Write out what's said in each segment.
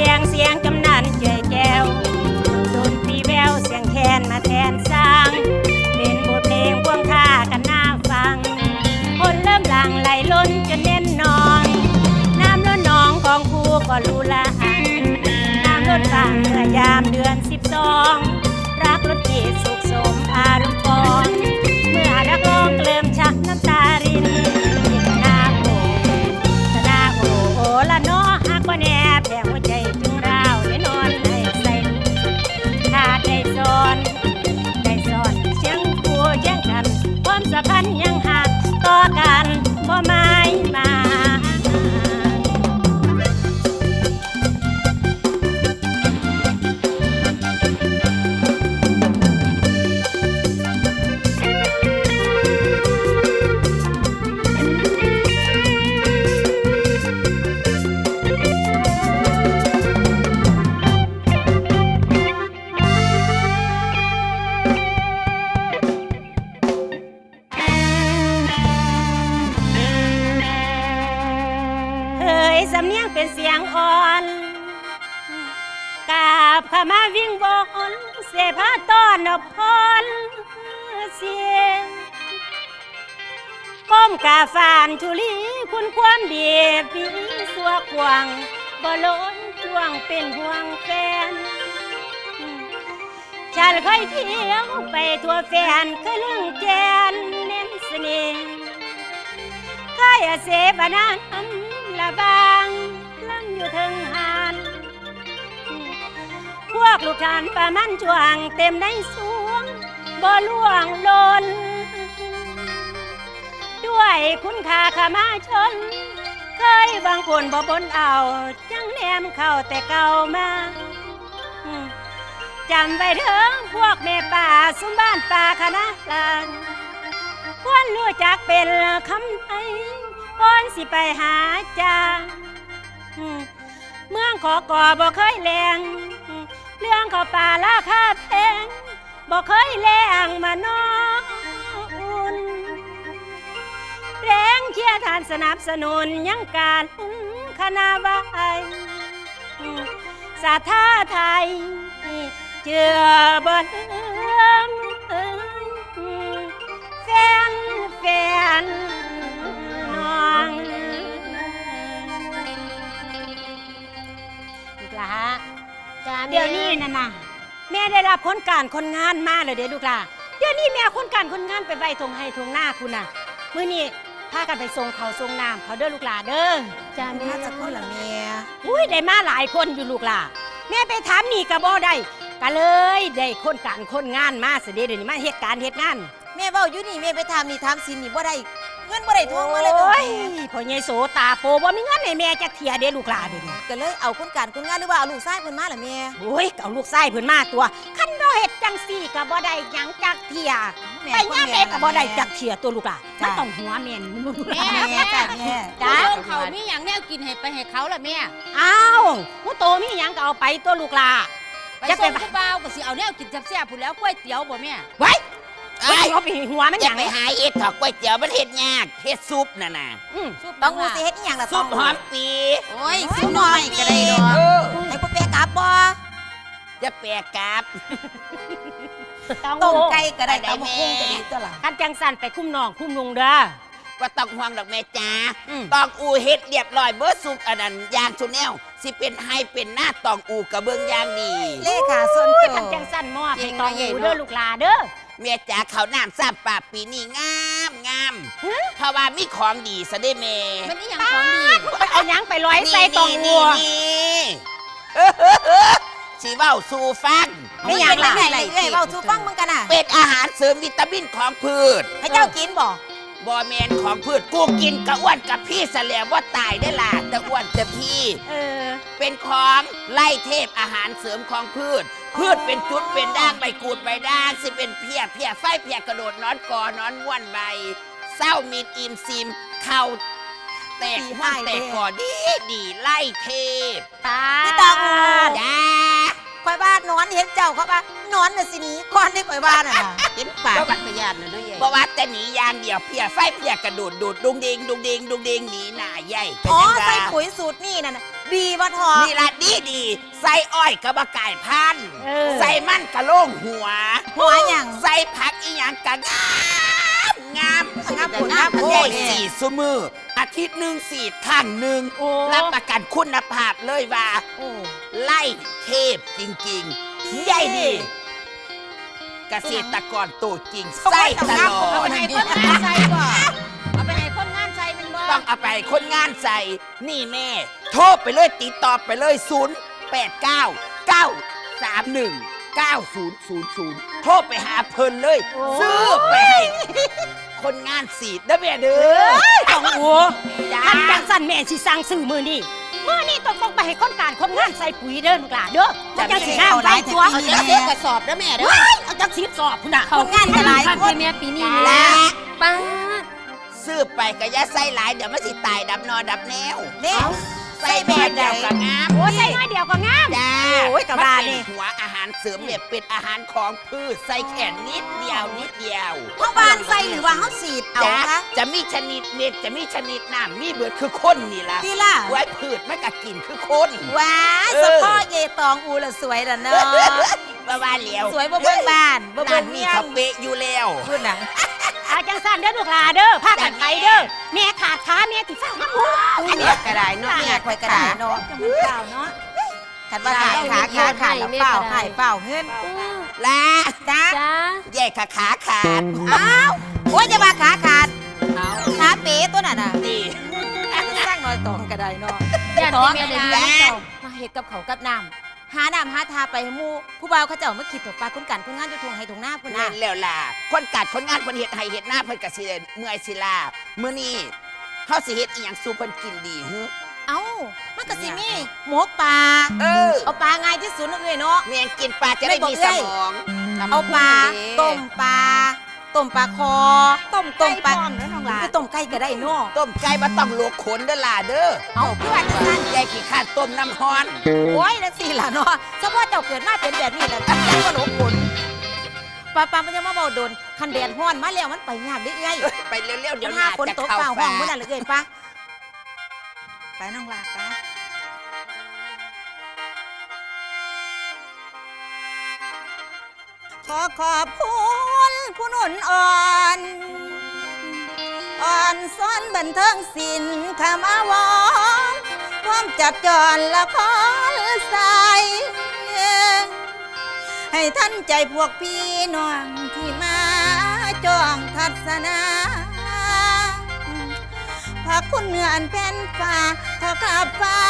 สียงเสียงกำนันเจยแก้วดนตรีแววเสียงแคนมาแทนสร้าง เป็นบทเพลงพวงท่ากันน่าฟัง คนเริ่มหลังไหลล้นจนเน้นนอนน้ำล้นนองของครูก็รู้ละอันน้ำล้นฟังเมื่อยามเดือนสิบสองรักรถจีสุขสมอารมณ์ปอนันเคยเที่ยวไปทั่วแฟนเคยเรื่องแกนเน้นเสน่ห์ขายเสบานานละบางลังอยู่ถึงหานพวกลูกชานประมันจวงเต็มในสวงบ่ล่วงลนด้วยคุณค่าขามาชน เคยบางคนบ่บนเอา จังแนมเข้าแต่เก่ามา จำไว้เถิงพวกแม่ป่าสุมบ้านป่าคณะลางควรรู้จักเป็นคำไทยก่อนสิไปหาจางเมืองขอก่อบ่เคยแรงเรื่องขาป่าราคาแพงบ่เคยแรงมานออุ่นแรงเชียร์ทานสนับสนุนยังการคณะวายสาธาไทย เจือบนเอื้อมเอ้ยแฟนแฟนน้องลูกหลาจ้าเดี๋ยวนี้น่ะนะแม่ได้รับคนการคนงานมาเลยเด้ลูกหลาเดี๋ยวนี้แม่เอาคนการคนงานไปไว้ทงให้ทงหน้าคุณน่ะมื้อนี้พากันไปส่งเขาวส่งน้ำเขาเด้อลูกหลาเด้อ จ้าแม่ มาจากคนละเมียอุ้ยได้มาหลายคนอยู่ลูกหลาแม่ไปถามนี่ก็บ่ได้ ก็เลยได้คนการคนงานมาเสยเด็จเดี๋ยวนี้มาเฮ็ดการเฮ็ดงานแม่เว้าอยู่นี่แม่ไปทำนี่ทำสินนี่บ่ได้เงินบ่ได้ทองมาเลยโอ้บ่ยพ่อใหญ่โสตาโปบ่มีเงินให้แม่จักเที่ยเด้ลูกหลาเดี๋ยวนี้ก็เลยเอาคนการคนงานหรือว่าเอาลูกชายเพิ่นมาล่ะแม่โอ้ยเอาลูกไส้เพิ่นมาตัวคันบ่เฮ็ดจังซี่ก็บ่ได้หยังจักเที่ยไปย่ามใดก็บ่ได้จักเที่ยตัวลูกหล่ะมันต้องหัวแม่นมันบ่รู้แม่แม่จ้ะแม่จ้าเรื่องเขามีอย่างแนวกินให้ไปให้เขาล่ะแม่อ้าวผู้โตมีหยังก็เอาไปตัวลูกหล่ะไปจะ ไปส่งผู้บ่าวก็สิเอาแนวกินแซ่บๆพุ่นแล้วก๋วยเตี๋ยวบ่แม่ไว้เอ้ไว้ยเอาไปหัวมันหอย่ายังไปหาเอ็ดถอกก๋วยเตี๋ยวมันเฮ็ดยากเฮ็ดซุปน่ะน่ะอืมซุปต้องน้งูสิเฮ็ดอีหยังล่ะซุปหอมตีโอ้ยโอ้ซุปน้อยก็ได้ดอกเออให้กูแปะกลับบ่จะแปลกราบต้องต้มไก่ก็ได้ได้ตำบักหุ่งแม่ก็ดีตัวล่ะคันจังสั่นไปคุ้มน้องคุ้มลุงเด้อว่าต้องห่วงดอกแม่จ้าอืมตองอูเฮ็ดเรียบร้อยเบิดซุปอันนั้นยางชุนแนว สิเป็นให้เป็นหน้าตองอูกระเบื้องอย่างดี เลขาส่วนโอ้ยตัคันวจังสั่นมอบให้ตองหูเด้อลูกหล่ะเด้อแม่จ๋าเขาวน้ำซ้ำปลาปีนี้งามงามเพราะว่ามีของดีซะได้แม่มันอีหยังของดีเอาหยังไปร้อยใส่ตองหัวนี่สิเว้าสู่ฟังไม่อยากละไงล่ะเอ้ยเว้าสู่ฟังมึงกันน่ะ เป็นอาหารเสริมวิตามินของพืช ให้เจ้ากินบ่ บอแมนของพืชกูกินกะอ้วนกับพี่แสลวว่าตายได้ล่ะแต่อ้วนแต่พี่ เออ เป็นของไล่เทพอาหารเสริมของพืช พืชเป็นจุดเป็นด่างใบกูดใบด่างสิเป็นเพียเพียไฟเพียกระโดดนอนกอนอนม้วนใบเศร้ามีดอิมซิมเข่าแตกห้างแตกก่อดีดีไล่เทพ ตา พี่ตองอู จ้า ข่อยว่านอนเห็นเจ้าเขาว่านอนน่ะสิหนีก่อนที่ข่อยว่าน่ะนะเห็นปากจักรยานน่ะเนาะยายบว่าแต่หนีอยางเดียวเพียไฟเพียกระโดดดูดดุงดิงดุงดิงดุงดิงหนีหน้าใหญ่เป็นอ๋อยังไงใส่ปุ๋ยสูตรนี่น่ะนะดีบ่ทอนี่ละดีดีใส่อ้อยกระบะไก่พันธุ์เออ ใส่มันกระโล่งหัว หัวหยัง ใส่ผักอีหยังกะงามงามงามผลงามผลโอ้ยเนี่ยสี่สุมืออาทิตย์หนึ่งสี่ครั้งหนึ่งโอ้ รับประกันคุณภาพเลยว่า โอ้ ไล่เทพจริงๆใหญ่ดีเกษตรกรตัวจริงใส่ตลอเอาไปดให้คนงานใส่บ่เอาไปให้คนงานใส่แมันบ่ต้องเอาไปให้คนงานใส่ นี่แม่ โทรไปเลยติดต่อไปเลย 0 8 9 9 3 1 9 0 0 0 โทรไปหาเพิ่นเลยโอ้ซื้อไปให้คนงานสีดเด้อแม่เด้อ ต้องโอ้จ้า ท่านจังสันแม่สิสั่งซื้อมือนี่ มือนี่ต้องต้องไปให้คนการคนงานใส่ปุ๋ยเด้อลูกหลานเด้อมันจังสิงามไว้ตัวเอาเดี๋ยวเดี๋ยวกระสอบเด้อแม่เด้อเฮ้ยเอาจังสิสอบพุ่นน่ะคนงานจะหลายคนแม่ปีนี้และป้าซื้อไปก็อย่าใส่หลายเดี๋ยวมันสิตายดับนอนดับแนวนี่ใส่แบบเดียวก็งามโอ้ใส่น้อยเดียวก็งาม จ้าโอ้ยกะว่านี่ มัเป็นหัวอาหารเสริมแบบเป็นอาหารของพืชใส่แค่นิดเดียวนิดเดียวเฮาบ้านใส่หรือว่าเฮาสีดเอาจ้าคะจะมีชนิดเม็ดจะมีชนิดน้ำมีเบิดคือคนนี่ล่ะดีล่ะไว้พืชไม่กะกินคือคน ว้ายเออสปอเยตองอูละสวยล่ะเนาะ บ้าบ้านเหลียวสวยบ่เบิ่งบ้านบ่นาเบิ่นงมีเมียเขางเป๊ะอยู่แล้ว พูดหนังเอาจังสันเด้อลูกหลานเด้อพากันไปเด้อแม่ขาดขาแม่ติดฟ้าน้ำมูอันนี้กระไดเนาะเมียข่อยกระไดเนาะจังมันเปล่าเนาะคันว่าขาขาขาขาแล้วเปล่าขายเปล่าเงินและจ้าจ้าแยกขาขาขาดอ้าวโอ้ยจะมาขาขาดขาเป๋ตัวน่ะน่ะนี่สร้างน้อยตองกระไดเนาะย่านต่อที่กัแม่นได้นะเลี้ยงเจ้ามาเฮ็ดกับเขาวกับน้ำ หาน้ำหาทาไปให้หมู่ผู้บ่าวเขาเจ้ามาคิดตกปลาคุณกันคุณงานอยู่ทงให้ทงหน้าคุณนั่น่ะนแล้วล่ะ คนกัดคนงานคนเห็ดไห้เห็ดหน้าเพิ่นกะสิได้เมื่อยสิลามื้อนี้เฮาสิเฮ็ดอีหยังสู่เพิ่นกินดีฮึเอ้ามันก็สิมีหมกปลา เออเอาปลาง่ายที่สุดเลยเนาะเมียงกินปลาจะได้ไม่บอกมีเอ้สยมอง เอาปลาต้มปลา ต้มปลาคอ ต้มต้ต้มมปปลาลาแล้วน้องหลานคือต้มไก่ก็ได้เนาะต้มไก่บ่ต้องลวกขนเด้อล่ะเด้อเอาคือว่าจังซั่นยายขี้ข้านต้มน้ำฮ้อนโอ้ยนั่นสิล่ะเนาะเฉพาะเจ้าเกิดมาเป็นแบบนี้แหละจังว่าหลงคนปลาปลามันจะมาเบาโดนคันแดดฮ้อนมาแล้วมันไปยากได้ไงไปเร็วๆเดี๋เดี๋ยยววหหาน้าฝนจะตกเข้าเปล่าห้ฟ้าองมื้อนั้นเลยเอ้ยปะไปน้องลาปะขอขอบคุณ ผู้นุ่นอ่อนอ่อนซ้อนบันเทิงศิลป์ขมาวอนความจับจอนละครใสให้ท่านใจพวกพี่น้องที่มาจองทัศนาพระคุณเหนืออันเป็นฟ้าขอกราบฟ้า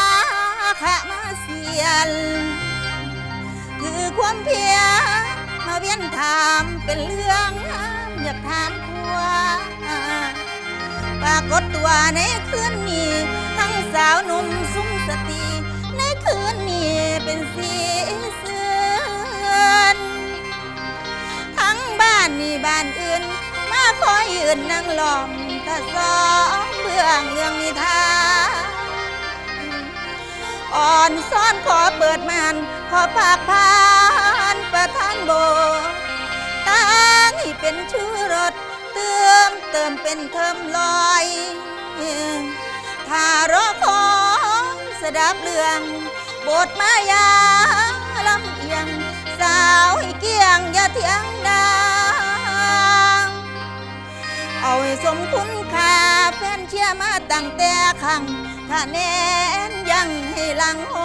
ขะมาเสียน คือความเพียร เวียนถามเป็นเรื่องอยากถามผัวปรากฏตัวในคืนนี้ทั้งสาวหนุ่มสุ้มสติในคืนนี้เป็นสีเสือนทั้งบ้านนี่บ้านอื่น มาคอยยืนนั่งล้อมตาสองเบื้องเรื่องนิทานอ่อนซ้อนขอเปิดมานขอฝากผ่า ประธานโบตั้งให้เป็นชื่อรถเติมเติมเป็นเทอมลอยถ้ารอคอยสดับเรื่องบทมายาลำเอียง สาวให้เกี่ยงอย่าเถียงดังเอาให้สมคุณค่าแฟนเชียมาตั้งแต่ขังคะแนนยังให้หลังโห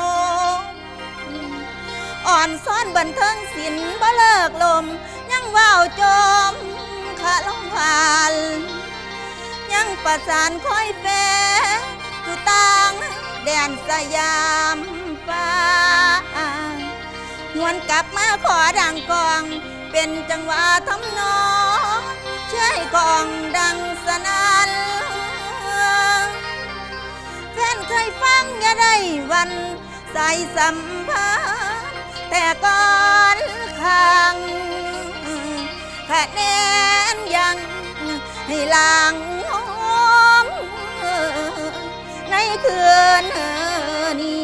อ่อนซ้อนบันเทิงศิลป์บ่เลิกลม ยังว่าวจมขาลงผ่านยังประสานคอยแฟอยู่ต่างแดนสยามฟ้าหวนกลับมาขอดังกอง เป็นจังหวะทำนองช่วยกองดังสนั่นแฟนเคยฟังอย่าได้วันใส่สัมพันธ์ แต่ก่อนข้างคะแนนยังให้หลังหอมในคืนนี้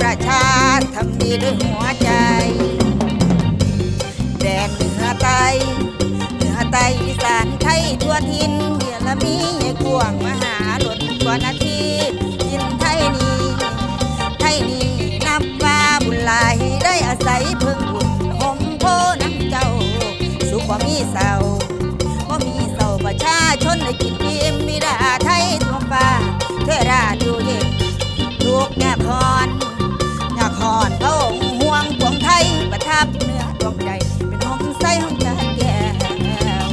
ประชาทำดีด้วยหัวใจแดนเหนือใต้เหนือใต้อีสานไทยทั่วทินเมียละมีใหญ่กวางมหาหล่นกว่านาทีทินไทยนี้ ไทยนี้นับว่าบุญหลายได้อาศัยเพิ่งบุญห่มโพน้ำเจ้า สุขว่ามีเศร้าว่ามีเศร้าประชาชนได้กินอิ่มมีดาไทยทั่วฟ้าเทราดูเย็นลูกแง่พรับเนื้อดวงใจเป็นห้องใสห้องกาแก้ว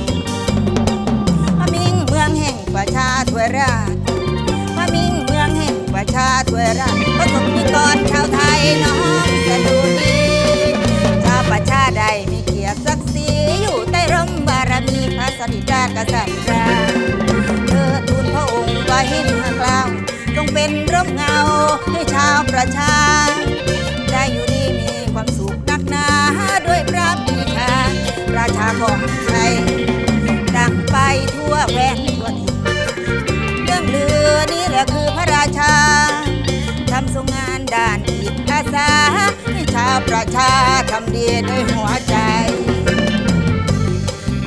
พระมิงเมืองแห่งประชาถวยราชพระมิงเมืองแห่งประชาถวยราชประสบนิกรชาวไทยน้องสะดุดีชาวประชาใดมีเกียรติศักดิ์ศรีอยู่ใต้ร่มบารมีพระสถิตากษัตริย์ราเธอทูลพระองค์ว้เหนือกลางจงเป็นร่มเงาให้ชาวประชา ของไทยดังไปทั่วแคว้นทั่วถิ่นเรื่องลือนี่แหละคือพระราชาทำทรงงานด้านจิตอาสาให้ชาวประชาทำดีด้วยหัวใจ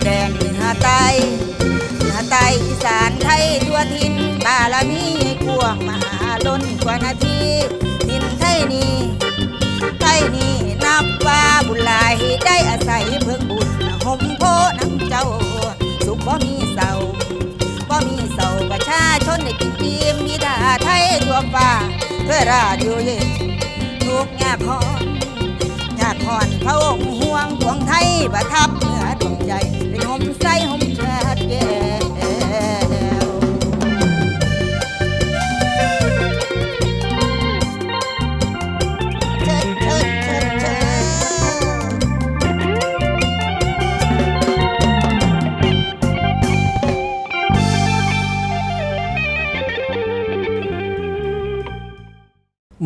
แดนเหนือใต้เหนือใต้อีสานไทยทั่วทินบารมีกวางมหาล้นกว่านาทีทินไทยนี้ไทยนี้ นได้กินอิ่มมีดาไทยทั่วฟ้าเพื่อราดอยู่เย็นทุกแง่พรอยากพรพระองค์ห่วงดวงไทยประทับเหนือดวงใจเป็นหมใสห่ม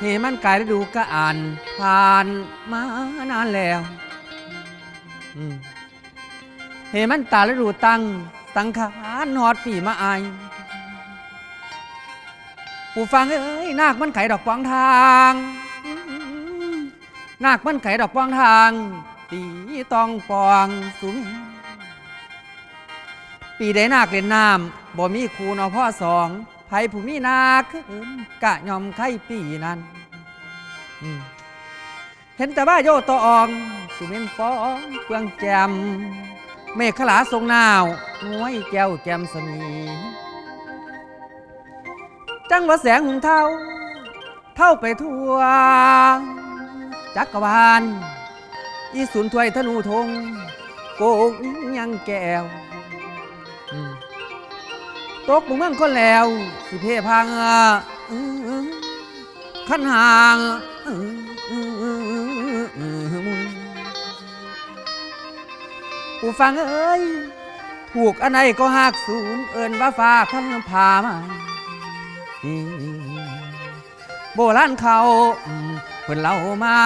เหมันกายฤดูกอ่านผ่านมานานแล้วอืมเหมันตาฤดูตั้งสังขารหอดปีมาอายผู้ฟังเอ้ยนาคมันไขดอกกวางทางอืมนาคมันไขดอกกวางทางตีต้องปองสุมปีได้นาคเล่นน้ำบ่มีครูนอพ่อสอง ไผผู้มีนาคือกะยอมไข่ปีนั้นอืมเห็นแต่ว่าโยตออองสุเมนฟ้องเปลืองแจม เมฆขลาทรงนาวน้วยแก้วแจมสมี จังว่าแสงหุงเท่า เท่าไปทั่ว จักรวาลอีสุนถวยธนูธงโกงยังแก้ว ตกบุเมืองคนแล้ว สิเพพังขันห่างผู้ฟังเอ้ยถูกอันไหนก็หักศูนย์เอินว่าฟ้าคันพามาโบราณเขาอืมเพิ่นเล่ามา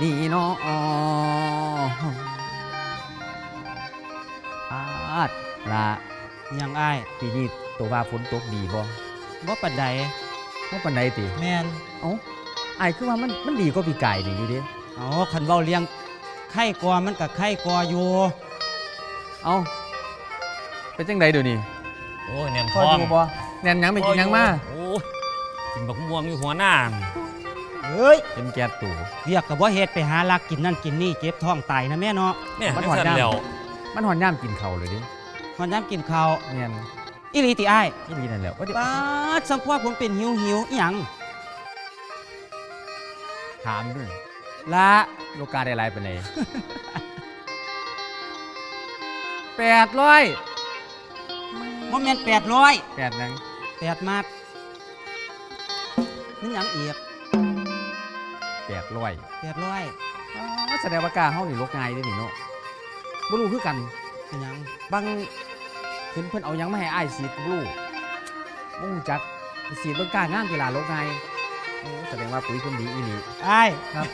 นี่เนาะอาดละยังอ้ายปีนี้ตัวว่าฝนตกดีบ่บ่ปันใดบ่ปานใดติแม่นเอ้าอ้ายคือว่ามันมันดีกว่าปีไก่นี่อยู่เดิเอาคันเว้าเลี้ยงไข่กอมันกับไข่กออยู่เอาเป็นจังไดเดี๋ยวนี้โอ้ยแหนมพทอองดูบ่แน่นหยังไปกินหยังมาโอ้ยกินบักม่วงอยู่หัวหน้า เฮ้ยเป็นแก๊สตู่เรียกกับว่าเฮ็ดไปหาลักกินนั่นกินนี่เจ็บท้องตายนะแม่เนาะเนี่ยมันไม่หอดทันย่ำแล้วมันหอนย่ามกินเขาวเลยดิมันย้ำกินข้าวแม่นอีหลีติอ้ายที่ดีนั่นแหละว่าเดี๋ยวป้าดสังพวาผมเป็นหิวหิวอีหยังถามด้วยละโลกาได้ไรเป็นไงแปดร้อยบ่แม่นแปดร้อยแปดนังแปดมัดนี่หยังอีก แปดร้อยแปดร้อยอ๋อแสดงว่ากาเฮานี่โลกง่ายเด้อนี่เนาะบ่รู้คือกันเป็นหยังบางเห็นเพิ่นเอาหยังมาให้อ้ายสีดบ่รู้บ่รู้จักสีดเบิ่งกล้างามกีฬาโลกง่ายโอ้แสดงว่าปุ๋ยเพิ่นดีอีหลีอ้ายครับ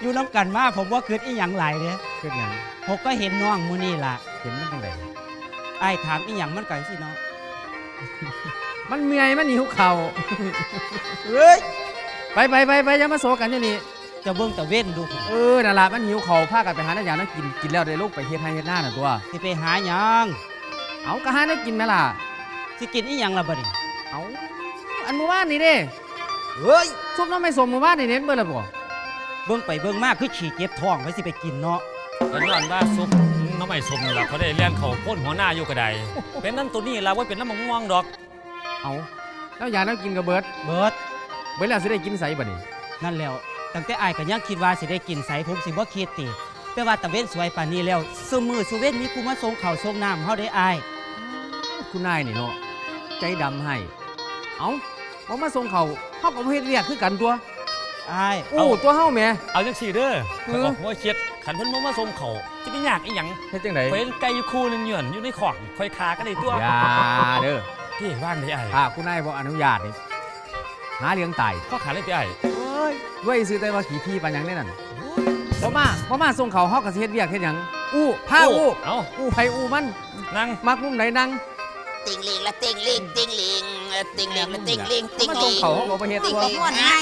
อยู่น้ำกันมาผมว่าเกิดอีหยังหลายเด้เฮ็ดหยังผมก็เห็นน้องมื้อนี่ล่ะเห็นมันจังไดอ้ายถามอีหยังมันไก่สิเนาะมันเมื่อยมันหิวข้าวเฮ้ย ไปไปไปไปอย่ามาโซกันอยู่นี่จะเบิ่งตะเว้นดูผมเออนั่นล่ะมันหิวข้าวพากันไปหาน้ำยาน้ำกินกินแล้วได้ลูกไปเฮ็ดให้เฮ็ดหน้าน่ะตัว สิไปหาหยังเอาก็หาน้ำกินแม่ล่ะ สิกินอีหยังล่ะบัดนี้เอาอันเมื่อวานนี่เด้เฮ้ยซุปน้ำไม่สมเมื่อวานนี่เน้นเบิ่แล้วบ่เบิ่งไปเบิ่งมาคือฉี่เจ็บท้องไว้สิไปกินเนาะแล้วย้อนว่าซุปน้ำไม่สมนี่ล่ะเขาได้เลี้ยงเขาพ่นหัวหน้าอยู่กระไดเป็นนั่นตัวนี้ล่ะว่าเป็นน้ำมะม่วงดอก เอาน้ำยาน้ำกินกับเบิด เบิด เบิดแล้วสิได้กินใสบ่นี่นั่นแล้วตั้งแต่อายก็ยังคิดว่าสิได้กินใสผมสิบ่คิดติแต่ว่าตะเว้นสวยปานนี้แล้วซุมือซุเว้นมีกูมาส่งข้าวส่งน้ำเฮาได้อายคุณนายนี่เนาะใจดำให้ เอาบ่มาส่งเขาเฮาก็บ่เฮ็ดเวียกคือกันตัวอายอู้ตัวเฮาแหม่เอาจังสี่เด้อเออเขาบอกว่าเช็ดขันเพิ่นบ่มาส่งเขาจะไปยากอีหยังเฮ็ดจังไดเพิ่นไก่อยู่คู่หนึงเหยื่อนอยู่ในของค่อยคาก็ได้ตัวอย่าเด้อพี่ว่างได้ไอ้ถ้าคุณนายบ่อนุญาตนี่ หาเลี้ยงตายข้อขาเลยพี่ไอ้เอ้ยด้วยซื้อแต่ว่าขี่ที่ปานหยังได้นั่นบ่มาบ่มาส่งเขาเฮาก็สิเฮ็ดเวียกเฮ็ดหยังอู้พาอู้เอ้าอู้ไผอู้มันนั่งมักมุมไหนนั่งติงลิงละติงลิงติงลิงเออติงลิงละติงลิงติงมาลิส่งงเขาเขาบอกว่าเฮ็ดติ่งตัวลิงม่วนให้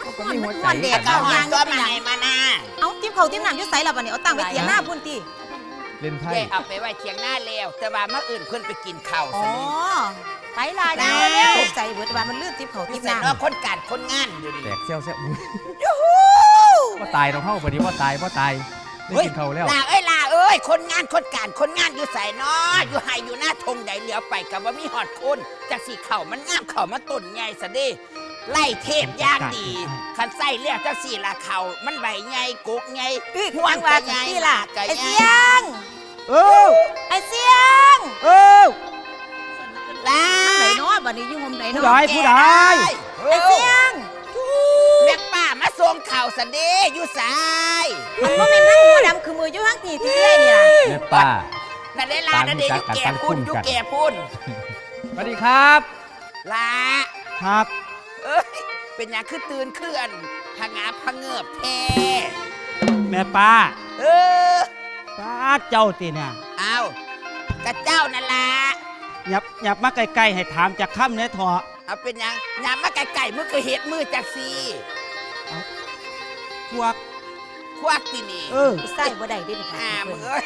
เขาก็มีหัวใจม่วนเด็แต่กก็เอาหาย่างตัวมาให้มานาเอาจิ้มเขาวจิ้มน้ำอยุ่ใส่ละบัดนี้เอาตังไปเถียงหน้าพุ่นติเล่นไพ่เย่เอาไปไว้เทียงหน้าแล้วแต่ว่าเมื่ออื่นเพิ่นไปกินข้าวอ๋ซะอนี่ ไปลาได้เร็วใจเบิดว่ามันลื่นจิ้มเขาวมีจิ้มแต่น้ำเนอกคนการคนงานอยู่ดิแตกเซี่ยวเซี่ยวว่าตายเราเข้าพอดีว่าตายว่าตายได้กินเขาวแล้ว ลาเอ้ยลาเอ้ย คนงานคนการคนงานอยู่ใส่นออยู่ไห้อยู่หน้าธงใดเหลียวไปกับว่ามีหอดคนจากสีเข่ามันงามเข่ามาต้นใหญ่ซะเดิไล่เทพย่างดีคันไส้เรียกจักสี่ละเข่ามันใบใหญ่กุกใหญ่อื้อคือจังว่าจังซี่ล่ะ กะไอ้ใหญ่เสียง เออไอ้เสียง เออ ลาไหนเนาะบัดนี้อยู่ห่มไหนผู้เนาะใดผู้ใดไอ้เสียงแม่ป้ามาส่งเข่าสันเดอยู่สายมันบ่แม่นทั้งหัวดำคือมืออยู่ทั้งตีที่เลยนี่ล่ะแม่ป้านั่นได้ลานั่นเดอยู่แก่พุ่นอยู่แก่พุ่นสวัสดีครับลาครับ เอ้ยเป็นหยังคือตื่นเคลื่อนพะงาพะเงือบแท้แม่ป้าเออป้าเจ้าติเนี่ย เอากระเจ้านั่นละ หยับหยับมาใกล้ๆให้ถามจากคำเนี่ยเถอะเอาเป็นหยังยามมาไก่ๆมือก็เห็ดมือจากซีพวก ควักที่นี่เออ ใส่บ่ได้เด้นี่ค่ะอ่ามึงเอ้ย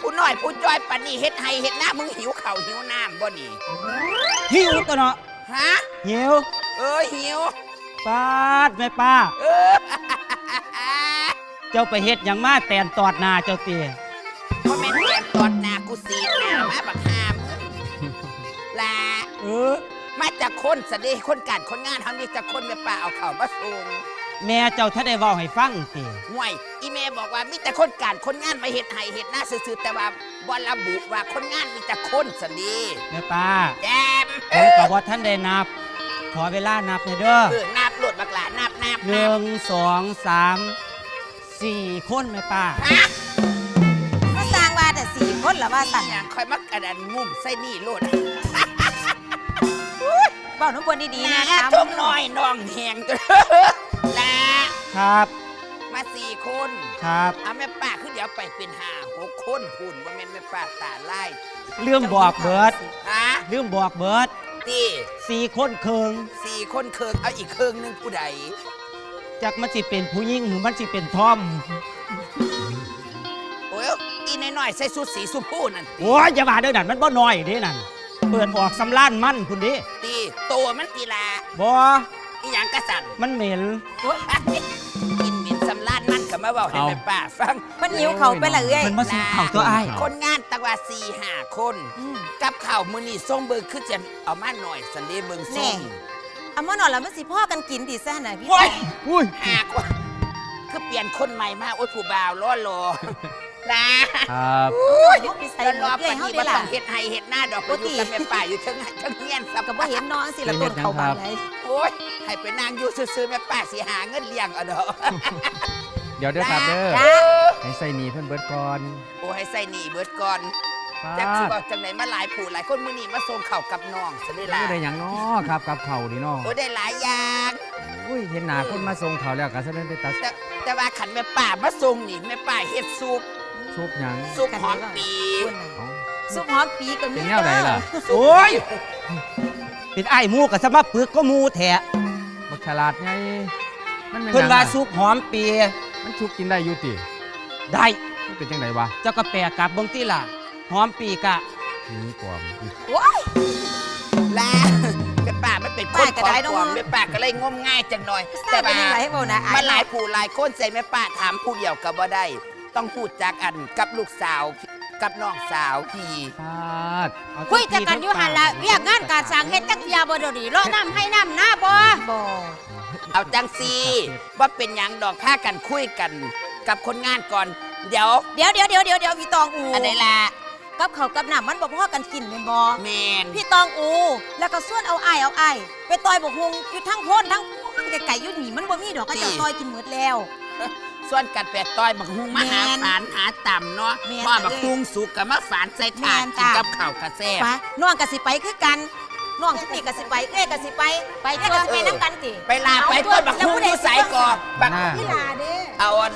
ผู้น้อยผู้จ้อยปันนี่เฮ็ดให้เฮ็ดหน้ามึงหิวเข่าวหิวน้ำบ่นี่หิวตัวเนาะฮะหิวเออหิว ป้าดแม่ป้า เออเจ้าไปเฮ็ดหยังมาแตนตอดหนาเจ้าเตียเพราะแม่น จากคนสะเดคนการคนงานทำนี่จากคนแม่ป่าเอาเข่าวมาส่งแม่เจ้าถ้าได้เว้าให้ฟังติห่วยอีเมบอกว่ามีแต่คนการคนงานมาเฮ็ดให้เฮ็ดหน้าซื่อๆแต่ว่าบ่ระบุว่าคนงานมีแต่คนสะเดีแม่ป้าแจมผมกับว่าท่านได้นับ ขอเวลานับหน่อยเด้อเออนับโลดบักหลานับนับหนึ่งสองสามสี่คนแม่ป้า ฮะมาสร้างว่าแต่สี่คนละว่าสั่น อย่างคอยมักกระดันมุมใส่นี่โลด เบ้าน้ำบนดีๆนะนะทงน้อยน้องแหงจ้ะลาครับ มาสี่คนครับเอาแม่ป้าคือเดี๋ยวไปเป็นห้าหกคนพุ่นว่าแม่นแม่ป้าตาไล่เรื่องบอกเบิร์ดฮะเรื่องบอกเบิร์ดตีสี่คนเคิงสี่คนเคิงเอาอีกเคิงหนึงผู้ใดจักมันสิเป็นผู้หญิงหรือมันสิเป็นทอมโอ้ยอีน้อยใส่สุดสีสุพูนั่นโอ้ยอย่าว่าเด้อนั่นมันบ่น้อยเด้นั่นเปิดออกสำล้านมันคุณดิ ตีตัวมันกีฬาบ่อีหยังกระสันมันเหม็นกินหมิ่นสำลานมันกับมาเบาให้เอา แม่ป้าฟังมันหิวเขาไปละเอ้ยเพิ่นมาสู่เข่าตัวอ้ายคนงานตักว่าสี่ห้าคนกับข่าวมือนี่ส่งเบิกคือจะเอามาหน่อยสันเดเบิงส่แน่งเอามานอนแล้วมันสิพ่อกันกินดีซ่าน่ะพี่โอ้ยอุ้ยหากว่า คือเปลี่ยนคนใหม่มาโอ้ยผู้บ่าวล้อรอ นะครับเดี๋ยวไปใส่แล้วหมรวอกปเอ้ยเฮาฏิได้บัติล่ะต้องเฮ็ดให้เฮ็ดหน้าดอกไปอยู่กับแม่ป้าอยู่เทั้งหันเทั้งเงียนสับก็บ่เห็นน้องสิละต้นเขาบางไหนโอ้ยให้ไปนางอยู่ซื่อๆแม่ป้าสิหาเงินเลี้ยงเอาดอกเดี๋ยวเด้อครับเด้อจ้าให้ใส่หนีเพิ่นเบิดก่อนโอ้ให้ใส่หนีเบิดก่อนป้าจักสิดบอกจังไหนมาหลายผู้หลายคนมื้อนี้มาส่งข้าวกับน้องซะได้ล่ะบ่ได้หยังเนาะครับกับเขาวนี่เนาะโอ้ได้หลายอย่างอุ้ยเห็นหน้าคนมาส่งเขาวแล้วก็แสดงไปตัดแต่แต่ว่าขันแม่ป้ามาส่งนี่แม่ป้าเฮ็ดซุป ซุปหยังซุปหอมปีคุณน่ะเอ้าซุปหอมปีก็มีเป็นแนวไหนล่ะโอ้ยเป็นอ้ายหมูกับสมาปึกก็หมูแท้บักฉลาดไงมันแม่นหเพิ่นยังว่าอะสุกหอมปีมันชุบกินได้อยู่ติได้มันเป็นจังไดวะเจ้าก็แปลกลับเบิ่งติล่ะหอมปีกะนี่กวางอีกลาแม่ป้ามันเป็นคนป้าก็ขอได้งเนาะความแม่ป้าก็เลยงมง่ายจังหน่อยทราบเป็นยังไงให้เว้านะมันหลายผู้หลายคนใส่แม่ป้าถามผู้เดียวก็บ่ได้ ต้องพูดจากอันกับลูกสาวกับน้องสาวพี่ฟาดเอาคุยแต่กันอยู่หันละเวียกงานการสร้างเฮ็ดจักเทียบ่เดี๋ยวนี้รอน้ำให้น้ำหน้าบ่บ่เอาจังซีว่าเป็นหยังดอกผ้ากันคุยกัน กับคนงานก่อน เดี๋ยว เดี๋ยวเดี๋ยวเดี๋ยวเดี๋ยวเดี๋ยวพี่ตองอูอันไหนล่ะกับเขาวกับน้ำมันบ่พอกันกินแม่นบ่แมนพี่ตองอู แล้วก็ส่วนเอาอ้ายเอาอ้ายไปต่อยบกฮวงอยู่ทั้งโพ้นทั้งมันไก่ๆอยู่นี่มันบ่มีดอกก็เจะต่อยกินหมดแล้ว ส่วนกันแปดต้อยบักฮุงมาหาแม่นฝานหาต่ำเนาะแม่นพ่อบักเอ้ยฮุงสุกกับมาฝานใส่ถาดแม่นกินจ้ะ กับข้าวกระแซ่บปะน้องก็สิไปคือกันน้องชุดนี้ก็สิไปเอ้ยก็สิไปไปเอ้ยก็สิไปน้ำกันติไปลาไปต้นบักฮุงอยู่ใส่ก่อบักหน้าพี่ลาเด้ เอาอัน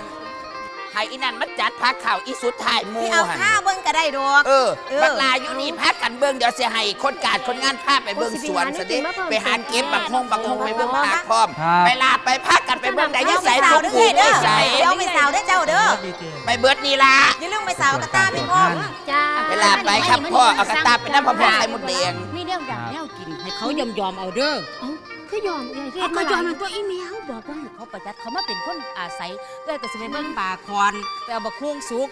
ให้อีนั่นมันจัดพักข่าวอีสุดท้ายหมูพี่เอาหันข้าวเบิ่งก็ได้ดอก เออเออบักลาอยู่นี่พักกันเบิ่งเดี๋ยวเสียให้คนการคนงานพาไปเบิ่งสวนซะเดิไปหาเก็บบักฮงบักฮงไปเบิ่งผักพร้อม ครับ ไปลาไปพักกันไปเบิ่งได้ยังใส่สาทุวกเด้อผู้เด้ไม่อใส่เดี๋ยวไม่สาวเด้อเจ้าเด้อไปเบิดนี่ล่ะอย่าลืมไปสาวกระตาไปพ่อม จ้าเวลาไปครับพ่อเอากระตาไปน้ำพ่อพ่อใส่หมดแดง มีเรื่องอยากแนวกินให้เขายอมยอมๆเอาเด้อเอ้า คือยอมเอ้ยเฮ็เอาดก็มายอมหลามันตัวอีเมียวบอกว่าเขาประหยัดเขามาเป็นคนอาศัยเอ้ยก็สิไปเบิ่งป่าคอนไปเอาบักฮวงสุก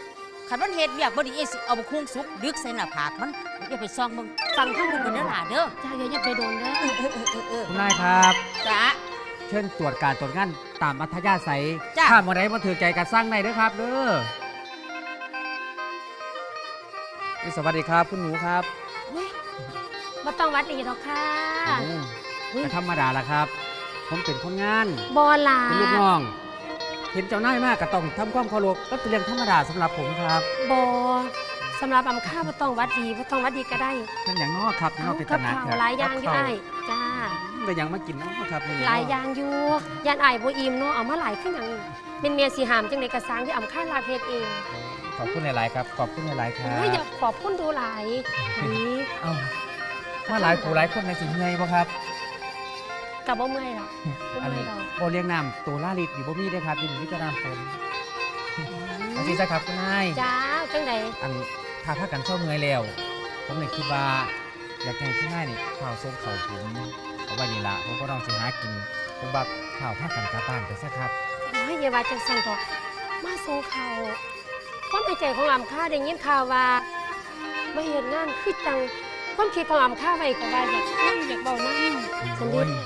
คันมันเฮ็ดเวียกบ่ดีเอ้ยสิเอาบักฮวงสุกดึกใส่หน้าผากมันอย่าไปซ่องเบิ่งฟังทั้งหมดเด้อหล่ะเด้อจ้าอย่าอย่าไปโดนเด้อคุณนายครับ จ้า เชิญตรวจการตรวจงานตามอัธยาศัยจ้ะ ถ้าเมื่อใดมาถือใจกันสร้างได้เด้อครับเด้ออุ๊ยสวัสดีครับคุณหนูครับบ่ต้องหวัดดีดอกค่ะโอ้ แต่ธรรมดาละครับ ผมเป็นคนงานบ่หลาเป็นลูกน้อง เห็นเจ้านายมากก็ต้องทำความเคารพก็เป็นเรื่องธรรมดาสำหรับผมครับบ่สำหรับอำค่าบ่ต้องหวัดดีบ่ต้องหวัดดีก็ได้เป็นอย่างนอกครับนเอาอกเป็นกัขบนาดข้าวหลายอย่างอยู่ได้จ้าเลยยังมากินเนาะครับมื้นี้หลายอเนะย่างอยู่ย่านอายบ่อิ่มเนาะเอามาหลายขึ้นหยังเป็นเมียสิหามจังได๋ก็สร้างที่อำค่าลาเฮ็ดเองขอบคุณหลายๆครับขอบคุณหลายๆครับโอ้ยอย่าขอบคุณดูหลายนี่เอ้ามาหลายผู้หลายคนในสิเงยบ่ครับ ก็บ่เมื่อยหรอกบ่อันเมื่อนี้ยดอกโบเลี้ยงน้ำตัวล่าลิดอยู่บ่มีเด้อครับอยู่ที่จะน้ำฝนเอาสิซะครับคุณนาย จ้าจังได๋อันถ้าพากันเศร้าเมื่อยแล้วผมเลยคิดว่าอยากให้คุณนายนี่ข่าวส่งเขาผมเอาไว้นี่ละผมก็ต้องสิหากินผมบักข่าวพากันกลับบ้านไปซะครับ โอ้ยอย่าว่าจังซั่นเถอะมาส่งข่าวความในใจของอำค่าได้ยินข่าวว่ามาเฮ็ดงานคือจังความคิดของอำค่าไว้ก็ว่าอยากคุยอยากเว้านำฉันโอ้นี่ย